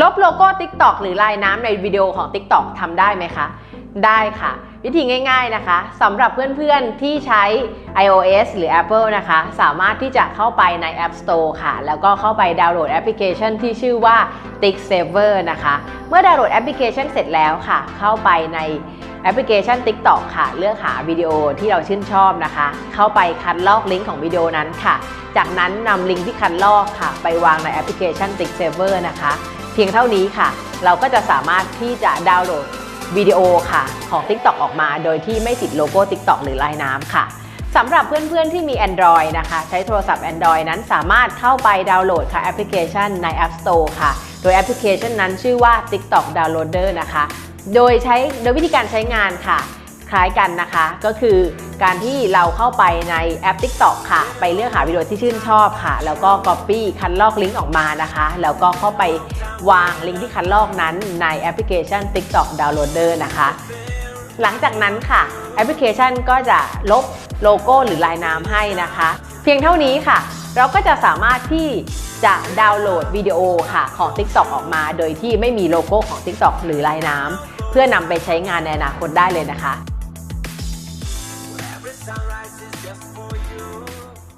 ลบโลโก้ TikTok หรือลายน้ำในวิดีโอของ TikTok ทำได้ไหมคะ ได้ค่ะ วิธีง่าย ๆนะคะสำหรับเพื่อนๆที่ใช้ iOS หรือ Apple นะคะ สามารถที่จะเข้าไปใน App Store ค่ะ แล้วก็เข้าไปดาวน์โหลดแอปพลิเคชันที่ชื่อว่า TikSaver นะคะ เมื่อดาวน์โหลดแอปพลิเคชันเสร็จแล้วค่ะ เข้าไปในแอปพลิเคชัน TikTok ค่ะ เลือกหาวิดีโอที่เราชื่นชอบนะคะ เข้าไปคัดลอกลิงก์ของวิดีโอนั้นค่ะ จากนั้นนำลิงก์ที่คัดลอกค่ะ ไปวางในแอปพลิเคชัน TikSaver นะคะ เพียงเท่านี้ค่ะ เราก็จะสามารถที่จะดาวน์โหลดวิดีโอค่ะของ TikTok ออกมา โดยที่ไม่ติดโลโก้ TikTok หรือลายน้ำค่ะสำหรับเพื่อนๆที่มี Android นะคะ ใช้โทรศัพท์ Android นั้นสามารถเข้าไปดาวน์โหลดค่ะแอปพลิเคชันใน App Store ค่ะ โดยแอปพลิเคชันนั้นชื่อว่า TikTok Downloader นะคะ โดยใช้โดยวิธีการใช้งานค่ะ คล้ายกันนะคะ ก็คือการที่เราเข้าไปในแอป TikTok ค่ะ ไปเลือกหาวิดีโอที่ชื่นชอบค่ะ แล้วก็ Copy คันลอกลิงก์ออกมานะคะ แล้วก็เข้าไปวางลิงก์ที่คันลอกนั้นในแอปพลิเคชัน TikTok Downloader นะคะ หลังจากนั้นค่ะแอปพลิเคชันก็จะลบโลโก้หรือลายน้ำให้นะคะ เพียงเท่านี้ค่ะ เราก็จะสามารถที่จะดาวน์โหลดวิดีโอค่ะของ TikTok ออกมา โดยที่ไม่มีโลโก้ของ TikTok หรือลายน้ำเพื่อนำไปใช้งานในอนาคตได้เลยนะคะ sunrise is just for you.